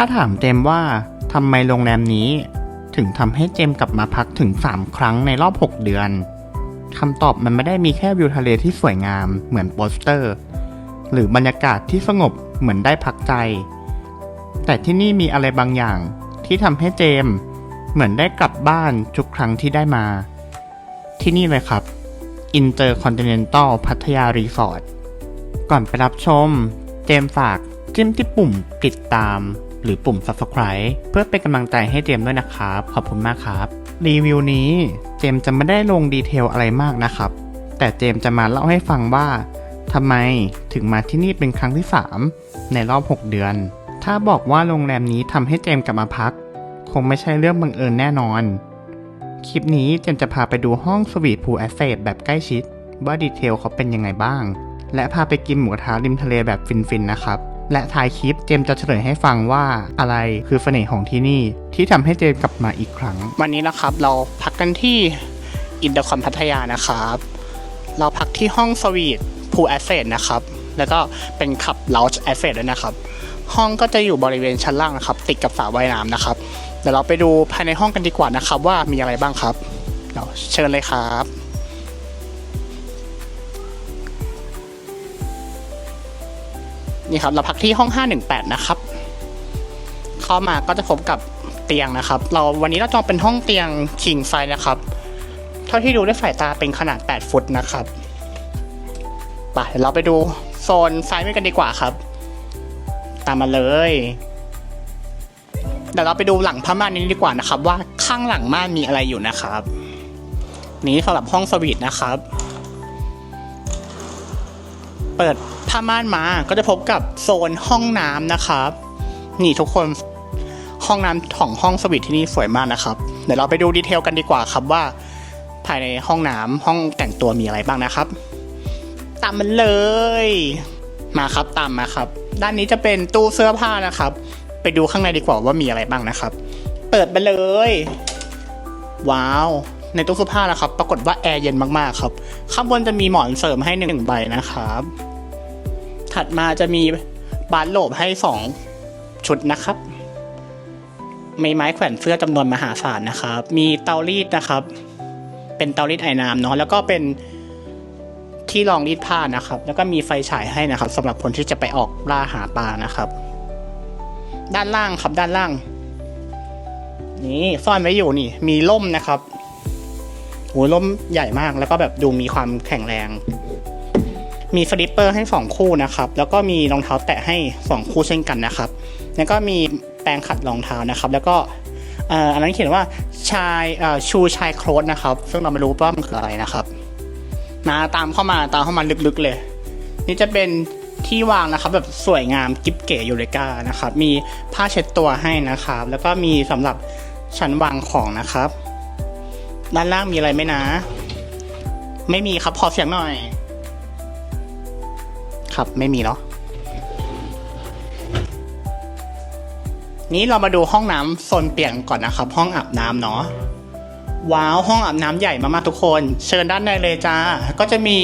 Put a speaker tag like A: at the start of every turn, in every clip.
A: าถามเจมว่าทำไมโรงแรมนี้ ถึงทำให้เจมกลับมาพักถึง 3 ครั้งในรอบ 6 เดือนคำตอบมันไม่ได้มีแค่วิวทะเลที่สวยงามเหมือนโปสเตอร์ หรือบรรยากาศที่สงบเหมือนได้พักใจ แต่ที่นี่มีอะไรบางอย่างที่ทำให้เจม เหมือนได้กลับบ้านทุกครั้งที่ได้มา ที่นี่เลยครับ Intercontinental พัทยารีสอร์ทก่อนไปรับชม เจมฝากจิ้มที่ปุ่มติดตาม หรือปุ่ม Subscribe เพื่อเป็นกำลังใจให้เจมด้วยนะครับ ขอบคุณมากครับ รีวิวนี้เจมจะไม่ได้ลงดีเทลอะไรมากนะครับ แต่เจมจะมาเล่าให้ฟังว่าทำไมถึงมาที่นี่เป็นครั้งที่ 3 ในรอบ 6 เดือน ถ้าบอกว่าโรงแรมนี้ทำให้เจมกลับมาพัก คงไม่ใช่เรื่องบังเอิญแน่นอน คลิปนี้เจมจะพาไปดูห้องสวีทพูลแอสเซทแบบใกล้ชิด ว่าดีเทลเขาเป็นยังไงบ้าง และพาไปกินหมูกระทะริมทะเลแบบฟินๆนะครับ และท้ายคลิปเจมจะเฉลยให้ฟังว่าอะไรคือเสน่ห์ของที่นี่ที่ทำให้เจมกลับมาอีกครั้ง วันนี้นะครับเราพักกันที่อินเตอร์คอนพัทยานะครับ เราพักที่ห้องสวีทพูลแอสเซทนะครับ แล้วก็เป็นขับล o จ g แอสเซทด้วยนะครับ ห้องก็จะอยู่บริเวณชั้นล่างนะครับ ติดกับสระว่ายน้ำนะครับ เดี๋ยวเราไปดูภายในห้องกันดีกว่านะครับ ว่ามีอะไรบ้างครับเดี๋ยวเชิญเลยครับ นี่ครับเราพักที่ห้อง 518 นะครับ เข้ามาก็จะพบกับเตียงนะครับ เราวันนี้เราจองเป็นห้องเตียง king size นะครับ เท่าที่ดูด้วยสายตาเป็นขนาด 8 ฟุตนะครับไปเดี๋ยวเราไปดูโซนซ้ายมือกันดีกว่าครับ ตามมาเลย เดี๋ยวเราไปดูหลังผ้าม่านนี้ดีกว่านะครับ ว่าข้างหลังม่านมีอะไรอยู่นะครับ นี้สำหรับห้องสวีทนะครับ เปิดผ้าม่านมาก็จะพบกับโซนห้องน้ำนะครับ นี่ทุกคนห้องน้ำของห้องสวีทที่นี่สวยมากนะครับ เดี๋ยวเราไปดูดีเทลกันดีกว่าครับว่า ภายในห้องน้ำห้องแต่งตัวมีอะไรบ้างนะครับ ตามมันเลย มาครับตามมาครับ ด้านนี้จะเป็นตู้เสื้อผ้านะครับ ไปดูข้างในดีกว่าว่ามีอะไรบ้างนะครับ เปิดไปเลย ว้าวในตู้เสื้อผ้านะครับ ปรากฏว่าแอร์เย็นมากๆครับ ข้างบนจะมีหมอนเสริมให้หนึ่งใบนะครับ ถัดมาจะมีบานโหลบให้สองชุดนะครับ มีไม้แขวนเสื้อจำนวนมหาศาลนะครับ มีเตารีดนะครับ เป็นเตารีดไอ้น้ำเนาะ แล้วก็เป็นที่รองรีดผ้านะครับ แล้วก็มีไฟฉายให้นะครับสำหรับคนที่จะไปออกล่าหาปลานะครับ ด้านล่างครับด้านล่าง นี่ซ่อนไว้อยู่นี่ มีล่มนะครับโหล่มใหญ่มากแล้วก็แบบดูมีความแข็งแรง มีสลิปเปอร์ให้สองคู่นะครับ แล้วก็มีรองเท้าแตะให้สองคู่เช่นกันนะครับ แล้วก็มีแปรงขัดรองเท้านะครับ แล้วก็อันนั้นเขียนว่าชายชูชายโครสนะครับ ซึ่งเราไม่รู้ว่ามันคืออะไรนะครับมาตามเข้ามาตามเข้ามาลึกๆเลย นี่จะเป็นที่วางนะครับแบบสวยงามกิ๊บเก๋ยูเรกานะครับ มีผ้าเช็ดตัวให้นะครับ แล้วก็มีสำหรับชั้นวางของนะครับ ด้านล่างมีอะไรไหมนะ ไม่มีครับพอเสียงหน่อย ครับ ไม่มีเนาะนี้เรามาดูห้องน้ำโซนเปลี่ยนก่อนนะครับ ห้องอาบน้ำเนาะว้าวห้องอาบน้ำใหญ่มากๆทุกคน เชิญด้านในเลยจ้า ก็จะมี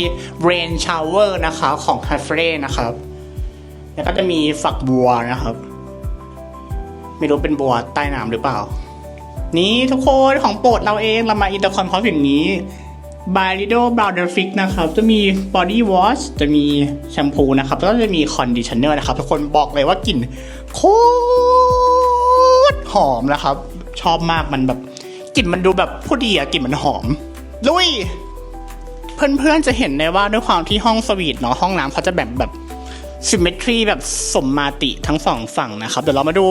A: rain shower นะคะของ c a f e นะครับ แล้วก็จะมีฝักบัวนะครับ ไม่รู้เป็นบัวใต้น้ำหรือเปล่า นี่ทุกคนของโปรดเราเองเรามาอินเตอร์คอนพร้อมอย่างนี้ b y l i d o Brown and Fix นะครับ จะมี body wash จะมีแชมพูนะครับแล้วก็จะมี conditioner นะครับ ทุกคนบอกเลยว่ากลิ่นโคตรหอมนะครับ ชอบมากมันแบบกลิ่นมันดูแบบผู้ดีอะกลิ่นมันหอม ลุย เพื่อนๆจะเห็นได้ว่าด้วยความที่ห้องสวีทเนาะห้องน้ำเขาจะแบบแบบซิมเมทรีแบบสมมาติทั้งสองฝั่งนะครับ เดี๋ยวเรามาดู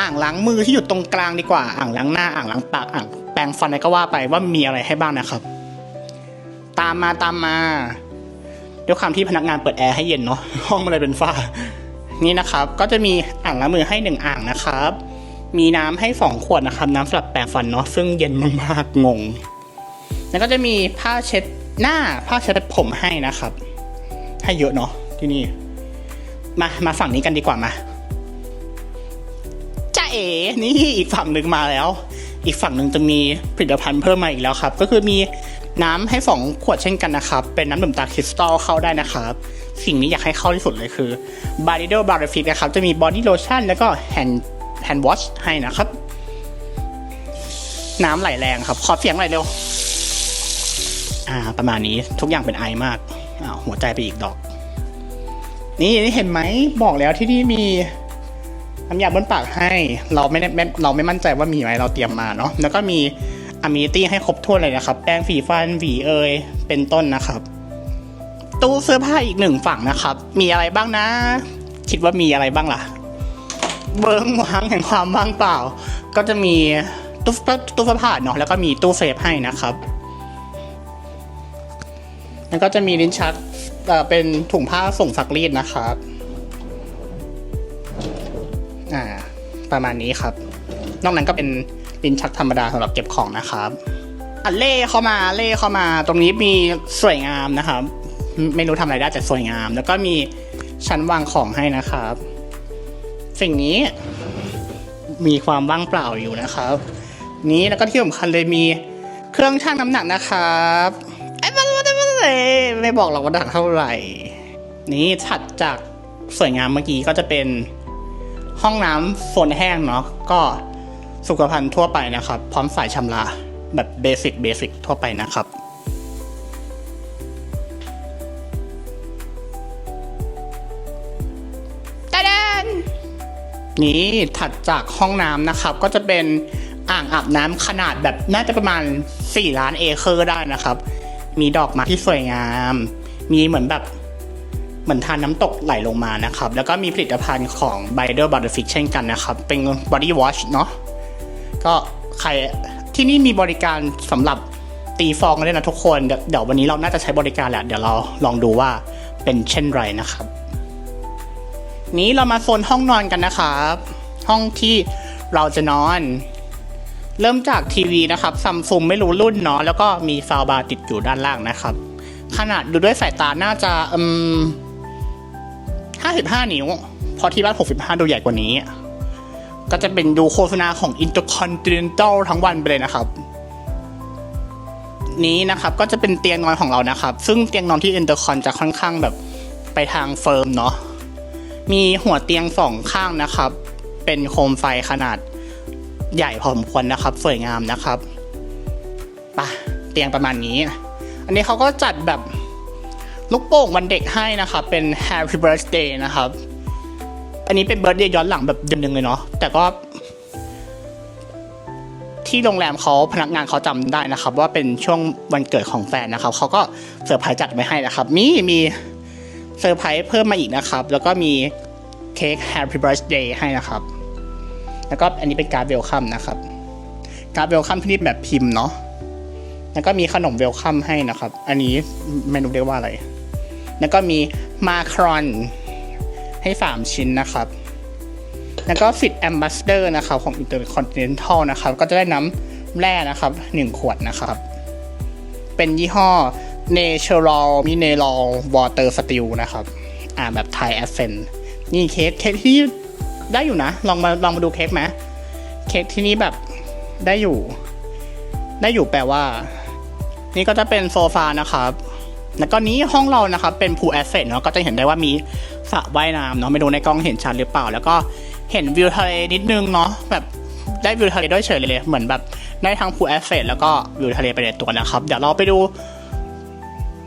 A: อ่างล้างมือที่อยู่ตรงกลางดีกว่า อ่างล้างหน้าอ่างล้างปากอ่างแปรงฟันอะไรก็ว่าไปว่ามีอะไรให้บ้างนะครับ ตามมาตามมาด้วยความที่พนักงานเปิดแอร์ให้เย็นเนาะห้องมันเลยเป็นฝ้า นี่นะครับ ก็จะมีอ่างล้างมือให้หนึ่งอ่างนะครับ มีน้ำให้สองขวดนะครับ น้ำสำหรับแปรงฟันเนาะซึ่งเย็นมากๆงง แล้วก็จะมีผ้าเช็ดหน้าผ้าเช็ดผมให้นะครับ ให้เยอะเนาะที่นี่ มามาฝั่งนี้กันดีกว่ามาจ้าเอ๋นี่อีกฝั่งหนึ่งมาแล้ว อีกฝั่งหนึ่งจะมีผลิตภัณฑ์เพิ่มมาอีกแล้วครับ ก็คือมี น้ำให้สองขวดเช่นกันนะครับ เป็นน้ำดื่มตาคริสตัลเข้าได้นะครับ สิ่งนี้อยากให้เข้าที่สุดเลยคือ b a r i d o b a r i f i x นะครับ จะมีบอดี้โลชั่นแล้วก็แฮนด์แฮนด์วอชให้นะครับ น้ำไหลแรงครับ ขอเสียงหน่อยเร็ว อ่า ประมาณนี้ทุกอย่างเป็นไอมากอ้าวหัวใจไปอีกดอก นี่นี่เห็นไหมบอกแล้วที่นี่มีน้ำยาบนปากให้ เราไม่ได้เราไม่มั่นใจว่ามีไหมเราเตรียมมาเนาะแล้วก็มี อ m มิตี้ให้ครบถ้วนเลยนะครับ แป้งฝีฟันหวีเอยเป็นต้นนะครับ ตู้เสื้อผ้าอีกหนึ่งฝั่งนะครับ มีอะไรบ้างนะ คิดว่ามีอะไรบ้างล่ะ เบิ้งว้างแห่งความว่างเปล่า ก็จะมีตู้ตู้เสื้อผ้าเนาะแล้วก็มีตู้เซฟให้นะครับแล้วก็จะมีลิ้นชักเอ่อเป็นถุงผ้าส่งซักรีดนะครับอ่าประมาณนี้ครับ นอกนั้นก็เป็น ลิ้นชักธรรมดาสำหรับเก็บของนะครับอะเล่เข้ามาเล่เข้ามา ตรงนี้มีสวยงามนะครับ ไม่รู้ทำอะไรได้แต่สวยงาม แล้วก็มีชั้นวางของให้นะครับ สิ่งนี้มีความว่างเปล่าอยู่นะครับ นี้แล้วก็ที่สำคัญเลยมีเครื่องชั่งน้ำหนักนะครับไอ้มันมันมันไม่บอกหรอกว่าหนักเท่าไหร่ นี้ถัดจากสวยงามเมื่อกี้ก็จะเป็นห้องน้ำโซนแห้งเนาะก็ สุขภัณฑ์ทั่วไปนะครับ พร้อมสายชำระแบบเบสิกเบสิกทั่วไปนะครับตาดนนี่ถัดจากห้องน้ำนะครับ ก็จะเป็นอ่างอาบน้ำขนาดแบบน่าจะประมาณ 4 ล้านเอเคอร์ได้นะครับ มีดอกไม้ที่สวยงาม มีเหมือนแบบเหมือนทานน้ำตกไหลลงมานะครับ แล้วก็มีผลิตภัณฑ์ของ b i d e r Butterfish เช่นกันนะครับ เป็น body wash เนาะ ก็ใครที่นี่มีบริการสำหรับตีฟองด้วยนะทุกคนเดี๋ยววันนี้เราน่าจะใช้บริการแหละเดี๋ยวเราลองดูว่าเป็นเช่นไรนะครับ นี้เรามาโซนห้องนอนกันนะครับ ห้องที่เราจะนอน เริ่มจากทีวีนะครับซัมซุงไม่รู้รุ่นเนาะแล้วก็มีซาวบาร์ติดอยู่ด้านล่างนะครับ ขนาดดูด้วยสายตาน่าจะอืม55นิ้วพราะที่บ้าน65ดูใหญ่กว่านี้ ก็จะเป็นดูโฆษณาของ Intercontinental ทั้งวันไปเลยนะครับ นี้นะครับก็จะเป็นเตียงนอนของเรานะครับ ซึ่งเตียงนอนที่ Intercon จะค่อนข้างแบบไปทางเฟิร์มเนาะมีหัวเตียงสองข้างนะครับ เป็นโคมไฟขนาดใหญ่พอสมควรนะครับ สวยงามนะครับปะเตียงประมาณนี้ อันนี้เขาก็จัดแบบลูกโป่งวันเด็กให้นะครับ เป็น Happy Birthday นะครับ อันนี้เป็นเบิร์ d เดย์ย้อนหลังแบบเดือนหนึ่งเลยเนาะแต่ก็ที่โรงแรมเขาพนักงานเขาจำได้นะครับ ว่าเป็นช่วงวันเกิดของแฟนนะครับเขาก็เซอร์ไพรส์จัดไว้ให้นะครับ มีมีเซอร์ไพรส์เพิ่มมาอีกนะครับ แล้วก็มีเค้ก Happy Birthday ให้นะครับ แล้วก็อันนี้เป็นการ์ดเวลคัมนะครับ การ์ดเวลคัมที่นี่แบบพิมพ์เนาะแล้วก็มีขนมเวลคัมให้นะครับ อันนี้ไม่รู้เรียกว่าอะไร แล้วก็มีมาครอน ให้ 3 ชิ้นนะครับ แล้วก็ฟิตแอมบ s สเดอร์นะครับของ Intercontinental นะครับ ก็จะได้น้ำแร่นะครับ 1 ขวดนะครับ เป็นยี่ห้อ Natural Mineral Water Still นะครับ อ่าแบบไทยแอสเซนนี่เค้กเค้กที่ได้อยู่นะ ลองมาลองมาดูเค้กไหมเค้กที่นี่แบบได้อยู่ ได้อยู่แปลว่า นี่ก็จะเป็นโซฟานะครับ แล้วก็นี้ห้องเรานะครับเป็นพูลแอสเซทเนาะก็จะเห็นได้ว่ามีสระว่ายน้ำเนาะไม่รู้ในกล้องเห็นชัดหรือเปล่า แล้วก็เห็นวิวทะเลนิดนึงเนาะแบบได้วิวทะเลด้วยเฉยเลยเหมือนแบบได้ทั้งพูลแอสเซทแล้วก็วิวทะเลไปในตัวนะครับเดี๋ยวเราไปดู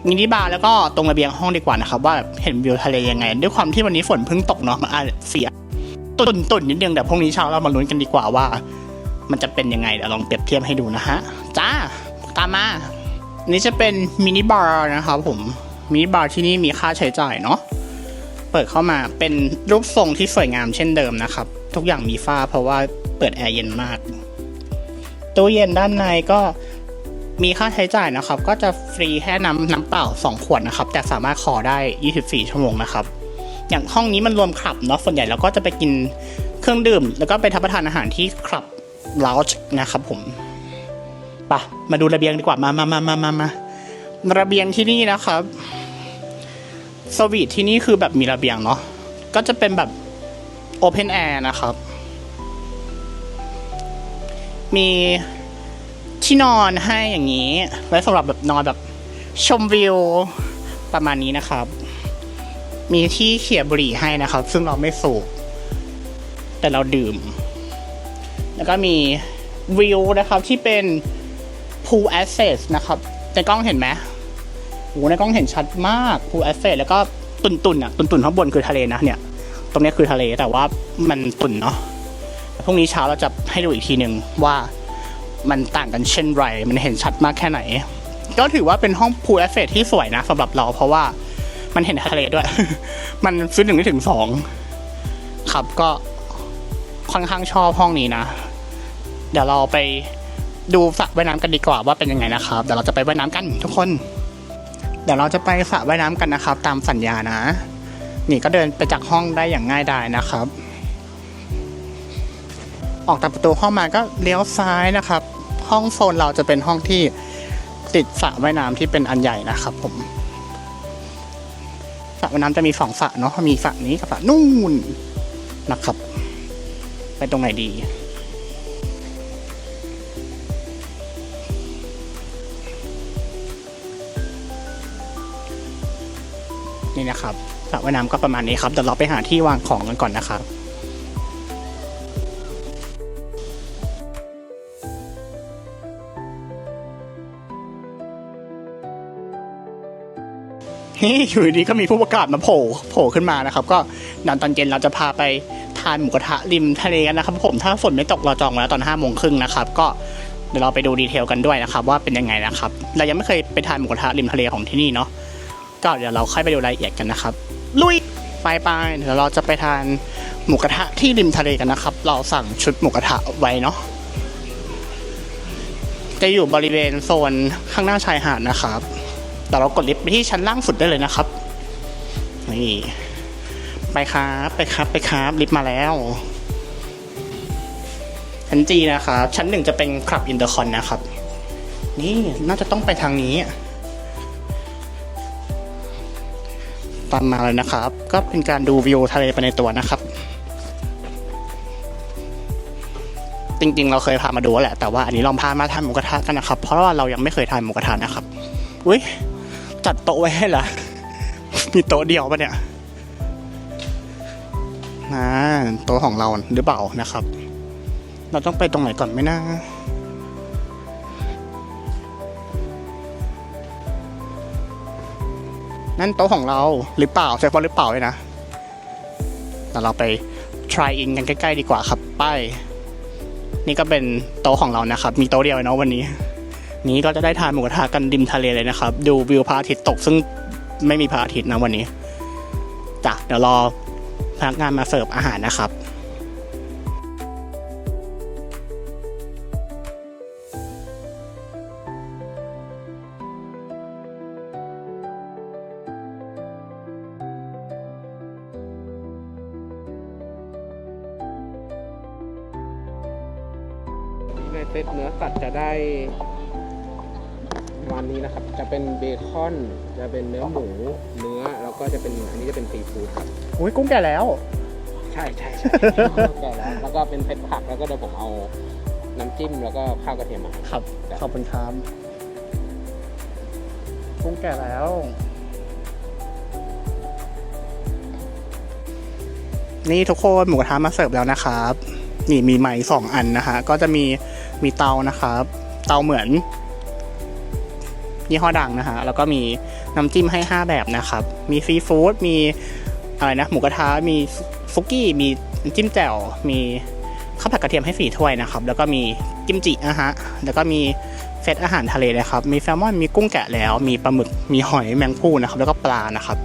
A: มินิบาร์แล้วก็ตรงระเบียงห้องดีกว่านะครับ ว่าเห็นวิวทะเลยังไง ด้วยความที่วันนี้ฝนเพิ่งตกเนาะมันอาจจะเสียตุ่นตุ่นๆนิดนึงแต่พรุ่งนี้เช้าเรามาลุ้นกันดีกว่าว่า มันจะเป็นยังไงเดี๋ยวลองเปรียบเทียบให้ดูนะฮะจ้าตามมา นี่จะเป็นมินิบาร์นะครับผม มินิบาร์ที่นี่มีค่าใช้จ่ายเนาะ เปิดเข้ามาเป็นรูปทรงที่สวยงามเช่นเดิมนะครับ ทุกอย่างมีฝ้าเพราะว่าเปิดแอร์เย็นมาก ตู้เย็นด้านในก็มีค่าใช้จ่ายนะครับ ก็จะฟรีแค่น้ำน้ำเปล่า 2 ขวดนะครับ แต่สามารถขอได้ 24 ชั่วโมงนะครับ อย่างห้องนี้มันรวมคลับเนาะ ส่วนใหญ่เราก็จะไปกินเครื่องดื่ม แล้วก็ไปทับประทานอาหารที่คลับลาวจ์นะครับผม ปะมาดูระเบียงดีกว่ามามามามามามาระเบียงที่นี่นะครับสวีทที่นี่คือแบบมีระเบียงเนาะก็จะเป็นแบบโอเพนแอร์นะครับ มีที่นอนให้อย่างนี้ ไว้สำหรับแบบนอนแบบชมวิวประมาณนี้นะครับ มีที่เขี่ยบุหรี่ให้นะครับ ซึ่งเราไม่สูบแต่เราดื่ม แล้วก็มีวิวนะครับที่เป็น pool access นะครับ ในกล้องเห็นไหมโหในกล้องเห็นชัดมาก pool access แล้วก็ตุ่นตุ่นๆอะตุ่นตุ่นๆข้างบนคือทะเลนะเนี่ย ตรงเนี้ยคือทะเลแต่ว่ามันตุ่นเนาะพรุ่งนี้เช้าเราจะให้ดูอีกทีหนึ่งว่ามันต่างกันเช่นไร มันเห็นชัดมากแค่ไหน ก็ถือว่าเป็นห้อง pool access ที่สวยนะสำหรับเราเพราะว่ามันเห็นทะเลด้วย มันซื้อหนึ่งได้ถึงสองครับก็ค่อนข้างชอบห้องนี้นะ เดี๋ยวเราไป ดูสระว่ายน้ำกันดีกว่าว่าเป็นยังไงนะครับ เดี๋ยวเราจะไปว่ายน้ำกันทุกคน เดี๋ยวเราจะไปสระว่ายน้ำกันนะครับ ตามสัญญานะ นี่ก็เดินไปจากห้องได้อย่างง่ายดายนะครับ ออกจากประตูห้องมาก็เลี้ยวซ้ายนะครับ ห้องโซนเราจะเป็นห้องที่ติดสระว่ายน้ำที่เป็นอันใหญ่นะครับผมสระว่ายน้ำจะมีสองสระเนาะมีสระนี้กับสระนู่นนะครับ ไปตรงไหนดี นี่นะครับสระว่ายน้ำก็ประมาณนี้ครับเดี๋ยวเราไปหาที่วางของกันก่อนนะครับนี่อยู่ดีก็มีผู้ประกาศมาโผล่โผล่ขึ้นมานะครับก็เดอนตอนเย็นเราจะพาไปทานหมูกระทะริมทะเลกันนะครับ ผมถ้าฝนไม่ตกเราจองแล้วตอนห้าโมงครึ่งนะครับ ก็เดี๋ยวเราไปดูดีเทลกันด้วยนะครับ ว่าเป็นยังไงนะครับ เรายังไม่เคยไปทานหมูกระทะริมทะเลของที่นี่เนาะ ก็เดี๋ยวเราค่อยไปดูรายละเอียดกันนะครับ ลุยไปไปเดี๋ยวเราจะไปทานหมูกระทะที่ริมทะเลกันนะครับ เราสั่งชุดหมูกระทะไว้เนาะจะอยู่บริเวณโซนข้างหน้าชายหาดนะครับ แต่เรากดลิฟต์ไปที่ชั้นล่างสุดได้เลยนะครับ นี่ ไปครับ ไปครับ ไปครับ ลิฟต์มาแล้ว ชั้นจีนะครับ ชั้นหนึ่งจะเป็นคลับอินเตอร์คอนนะครับ นี่น่าจะต้องไปทางนี้ ตามมาเลยนะครับ ก็เป็นการดูวิวทะเลไปในตัวนะครับ จริงๆ เราเคยพามาดูแหละ แต่ว่าอันนี้ลองพามาทานหมูกระทะกันนะครับ เพราะว่าเรายังไม่เคยทานหมูกระทะนะครับ อุ้ยจัดโต๊ะไว้ให้ละมีโต๊ะเดียวปะเนี่ยนะโต๊ะของเราหรือเปล่านะครับ เราต้องไปตรงไหนก่อนไหมนะ นั่นโต๊ะของเราหรือเปล่าใช่เพราะหรือเปล่าเลยนะแต่เราไป try in กันใกล้ ๆ ดีกว่าครับไปนี่ก็เป็นโต๊ะของเรานะครับ มีโต๊ะเดียวเนาะวันนี้ นี้ก็จะได้ทานหมูกระทะกันริมทะเลเลยนะครับ ดูวิวพระอาทิตย์ตกซึ่งไม่มีพระอาทิตย์นะวันนี้จ้ะเดี๋ยวรอพนักงานมาเสิร์ฟอาหารนะครับ
B: เซตเนื้อสัตว์จะได้ประวันนี้นะครับ จะเป็นเบคอน จะเป็นเนื้อหมู เนื้อ แล้วก็จะเป็น อันนี้จะเป็นซีฟู้ดครับ
A: อุ้ยกุ้งแก่แล้ว
B: ใช่ใช่ใช่แก่แล้ว แล้วก็เป็นเซตผัก แล้วก็เดี๋ยวผมเอาน้ำจิ้ม แล้วก็ข้าวกระเทียมมาให้
A: ครับ ขอบคุณครับกุ้งแก่แล้วนี่ทุกคนหมูกระทะมาเสิร์ฟแล้วนะครับ นี่มีไม้สองอันนะฮะก็จะมี มีเตานะครับ เตาเหมือน ยี่ห้อดังนะฮะ แล้วก็มีน้ำจิ้มให้ 5 แบบนะครับ มีซีฟู้ด มีอะไรนะ หมูกระทะ มีฟุกี้ มีจิ้มแจ่ว มีข้าวผัดกระเทียมให้สี่ถ้วยนะครับ แล้วก็มีกิมจินะฮะ แล้วก็มีเซตอาหารทะเลนะครับ มีแซลมอน มีกุ้งแกะแล้ว มีปลาหมึก มีหอยแมงภู่นะครับ แล้วก็ปลานะครับ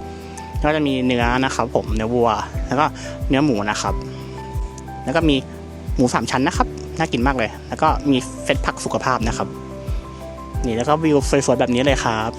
A: ก็จะมีเนื้อนะครับ ผม เนื้อวัว แล้วก็เนื้อหมูนะครับ แล้วก็มีหมูสามชั้นนะครับ น่ากินมากเลย แล้วก็มีเซตผักสุขภาพนะครับ นี่แล้วก็วิวสวยๆแบบนี้เลยครับ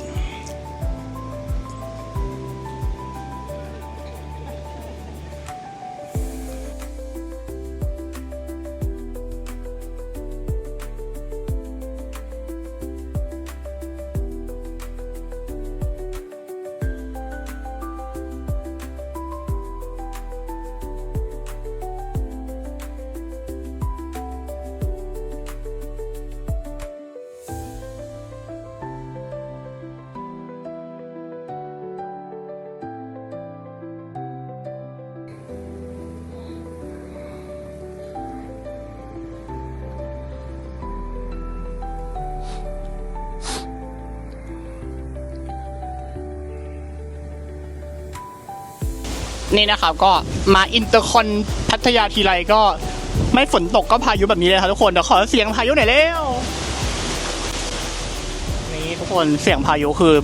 B: นี่
A: นะครับก็มาอินเตอร์คอนพัทยาทีไรก็ไม่ฝนตกก็พายุแบบนี้เลยครับทุกคนเดี๋ยวขอเสียงพายุหน่อยเร็วนี่ทุกคนเสียงพายุคือ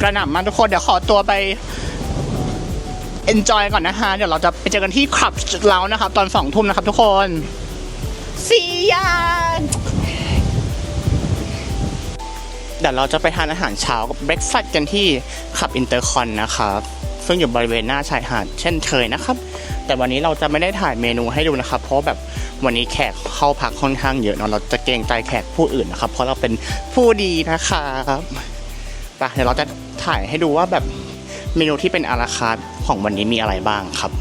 A: กระหน่ำมากทุกคนเดี๋ยวขอตัวไป enjoy ก่อนนะฮะเดี๋ยวเราจะไปเจอกันที่คลับเรานะครับ ตอนสองทุ่มนะครับทุกคน see ya เดี๋ยวเราจะไปทานอาหารเช้ากับเบรกฟาสต์กันที่ขับอินเตอร์คอนนะครับ ซึ่งอยู่บริเวณหน้าชายหาดเช่นเคยนะครับ แต่วันนี้เราจะไม่ได้ถ่ายเมนูให้ดูนะครับ เพราะแบบวันนี้แขกเข้าพักค่อนข้างเยอะเนาะเราจะเกรงใจแขกผู้อื่นนะครับ เพราะเราเป็นผู้ดีนะครับไปเดี๋ยวเราจะถ่ายให้ดูว่าแบบเมนูที่เป็นอาราคาร์ของวันนี้มีอะไรบ้างครับ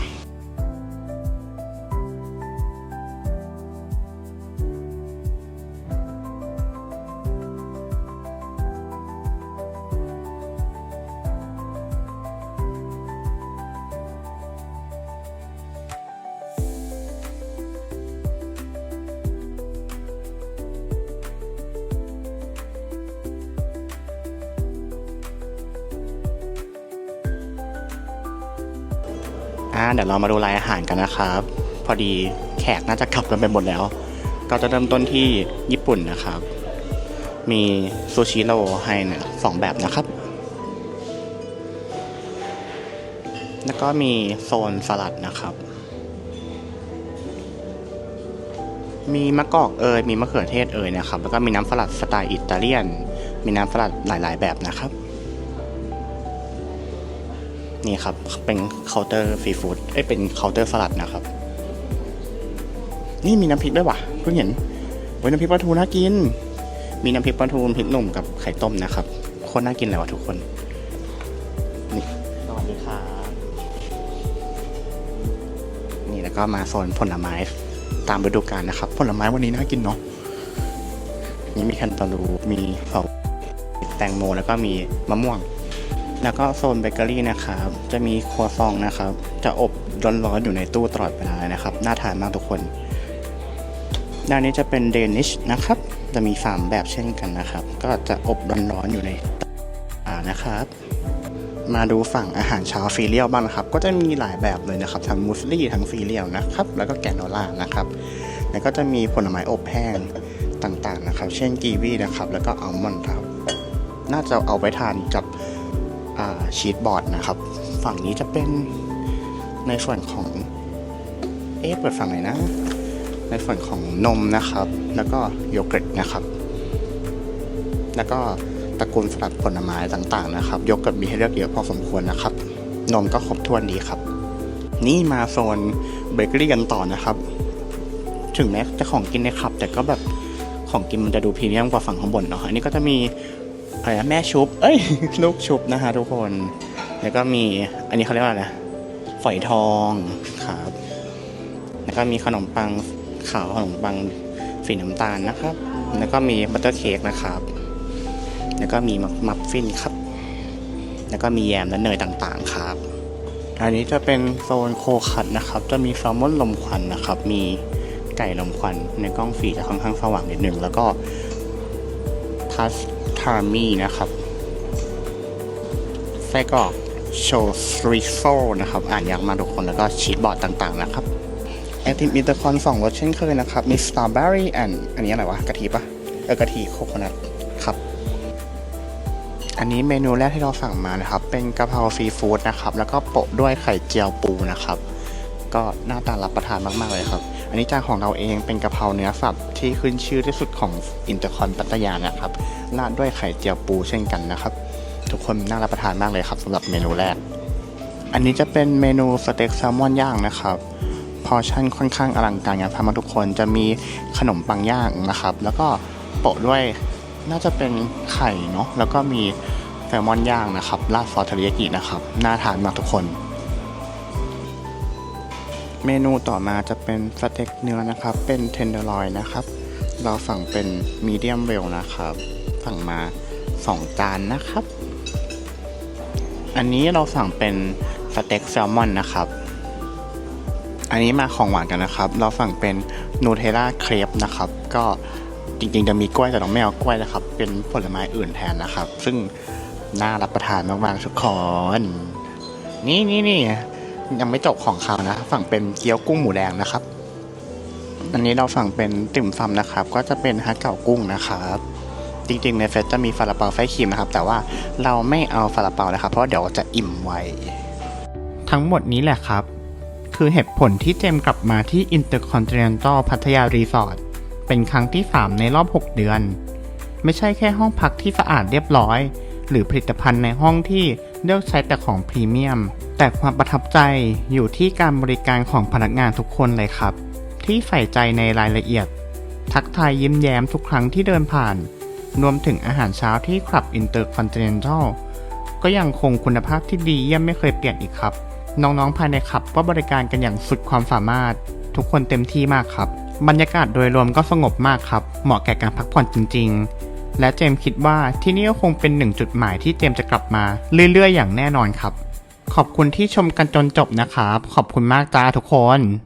A: ยวเรามาดูรายอาหารกันนะครับ พอดีแขกน่าจะกลับกันไปหมดแล้ว ก็จะเริ่มต้นที่ญี่ปุ่นนะครับ มีซูชิโรให้เนี่ยสองแบบนะครับ แล้วก็มีโซนสลัดนะครับ มีมะกอกเอยมีมะเขือเทศเอยนะครับ แล้วก็มีน้ำสลัดสไตล์อิตาเลียน มีน้ำสลัดหลาย ๆ แบบนะครับ นี่ครับ เป็นเคาน์เตอร์ฟรีฟู้ดเอ้ยเป็นเคาน์เตอร์สลัดนะครับ นี่มีน้ำพริกด้วยวะเพิ่งเห็นโอ้ยน้ำพริกปลาทูน่ากิน มีน้ำพริกปลาทูนพริกหนุ่มกับไข่ต้มนะครับโคตรน่ากินเลยวะทุกคนนี่สวัสดีครับนี่แล้วก็มาโซนผลไม้ตามฤดูกาลนะครับ ผลไม้วันนี้น่ากินเนาะนี่มีแคนตาลูปมีเผาแตงโมแล้วก็มีมะม่วง แล้วก็โซนเบเกอรี่นะครับ จะมีครัวซองนะครับ จะอบร้อนๆอยู่ในตู้ตลอดเวลานะครับ น่าทานมากทุกคนด้านนี้จะเป็นเดนิชนะครับ จะมี 3 แบบเช่นกันนะครับ ก็จะอบร้อนๆอยู่ในอ่านะครับ มาดูฝั่งอาหารเช้าซีเรียลบ้างนะครับ ก็จะมีหลายแบบเลยนะครับ ทั้งมูสลี่ทั้งซีเรียลนะครับ แล้วก็แกนโนล่านะครับ แล้วก็จะมีผลไม้อบแห้งต่างๆนะครับ เช่นกีวีนะครับ แล้วก็อัลมอนด์ครับ น่าจะเอาไปทานกับ ชีตบอร์ดนะครับ ฝั่งนี้จะเป็นในส่วนของ เอ๊ะเปิดฝั่งไหนนะ ในส่วนของนมนะครับ แล้วก็โยเกิร์ตนะครับ แล้วก็ตระกูลสลัดผลไม้ต่างๆนะครับ โยเกิร์ตมีให้เลือกเยอะพอสมควรนะครับ นมก็ครบถ้วนดีครับ นี่มาโซนเบเกอรี่กันต่อนะครับ ถึงแม้จะของกินในคลับ แต่ก็แบบของกินมันจะดูพรีเมียมกว่าฝั่งข้างบนเนาะ อันนี้ก็จะมี อะไรนะแม่ชุบ เอ้ย ลูกชุบนะฮะทุกคน แล้วก็มีอันนี้เขาเรียกว่าอะไรนะฝอยทองครับ แล้วก็มีขนมปังขาวขนมปังสีน้ำตาลนะครับ แล้วก็มีบัตเตอร์เค้กนะครับ แล้วก็มีมัฟฟินครับ แล้วก็มีแยมและเนยต่างๆครับ อันนี้จะเป็นโซนโคคัตนะครับ จะมีแซลมอนลมควันนะครับ มีไก่ลมควันในกล้องฝีจะค่อนข้างสว่างนิดนึงแล้วก็ทัสาร์มี่นะครับไส้กรอกโชริโซนะครับ อ่านยากมากทุกคนแล้วก็ชีสบอร์ดต่างๆนะครับแอคทีฟมิเตอร์คอนสองรสเช่นเคยนะครับ มีสตรอเบอรี่แอนอันนี้อะไรวะกะทิปะเออกะทิโคโคนัทครับ อันนี้เมนูแรกที่เราสั่งมานะครับ เป็นกะเพราซีฟู้ดนะครับ แล้วก็โปะด้วยไข่เจียวปูนะครับ ก็หน้าตารับประทานมากๆเลยครับ อันนี้จานของเราเองเป็นกะเพราเนื้อสัตว์ที่ขึ้นชื่อที่สุดของอินเตอร์คอนปัตตยานะครับราดด้วยไข่เจียวปูเช่นกันนะครับ ทุกคนน่ารับประทานมากเลยครับสำหรับเมนูแรก อันนี้จะเป็นเมนูสเต็กแซลมอนย่างนะครับพอชั่นค่อนข้างอลังการงานพามาทุกคนจะมีขนมปังย่างนะครับ แล้วก็โปะด้วยน่าจะเป็นไข่เนาะแล้วก็มีแซลมอนย่างนะครับราดซอสเทริยากินะครับน่าทานมากทุกคน เมนูต่อมาจะเป็นสเต็กเนื้อนะครับ เป็นเทนเดอร์ลอยนะครับ เราสั่งเป็นมีเดียมเวลนะครับ สั่งมา 2 จานนะครับ อันนี้เราสั่งเป็นสเต็กแซลมอนนะครับ อันนี้มาของหวานกันนะครับ เราสั่งเป็นนูเทลล่าเครปนะครับ ก็จริงๆจะมีกล้วยแต่เราไม่เอากล้วยนะครับ เป็นผลไม้อื่นแทนนะครับ ซึ่งน่ารับประทานมากๆทุกคน นี่นี่นี่ ยังไม่จบของเขานะ ฝั่งเป็นเกี๊ยวกุ้งหมูแดงนะครับ อันนี้เราฝั่งเป็นติ่มซำนะครับ ก็จะเป็นฮัทเก่ากุ้งนะครับจริงๆในเฟสจะมีฟาลาเปาไส้ครีมนะครับ แต่ว่าเราไม่เอาฟาลาเปานะครับ เพราะว่าเดี๋ยวจะอิ่มไวทั้งหมดนี้แหละครับ คือเหตุผลที่เจมกลับมาที่ Intercontinental พัทยารีสอร์ทเป็นครั้งที่ 3 ในรอบ 6 เดือน ไม่ใช่แค่ห้องพักที่สะอาดเรียบร้อย หรือผลิตภัณฑ์ในห้องที่เลือกใช้แต่ของพรีเมียม แต่ความประทับใจอยู่ที่การบริการของพนักงานทุกคนเลยครับ ที่ใส่ใจในรายละเอียด ทักทายยิ้มแย้มทุกครั้งที่เดินผ่าน รวมถึงอาหารเช้าที่คลับ Intercontinental ก็ยังคงคุณภาพที่ดีเยี่ยมไม่เคยเปลี่ยนอีกครับ น้องๆภายในขับก็บริการกันอย่างสุดความสามารถ ทุกคนเต็มที่มากครับ บรรยากาศโดยรวมก็สงบมากครับ เหมาะแก่การพักผ่อนจริง ๆ และเจมคิดว่าที่นี่ก็คงเป็นหนึ่งจุดหมายที่เจมจะกลับมาเรื่อยๆ อย่างแน่นอนครับ ขอบคุณที่ชมกันจนจบนะครับ ขอบคุณมากจ้าทุกคน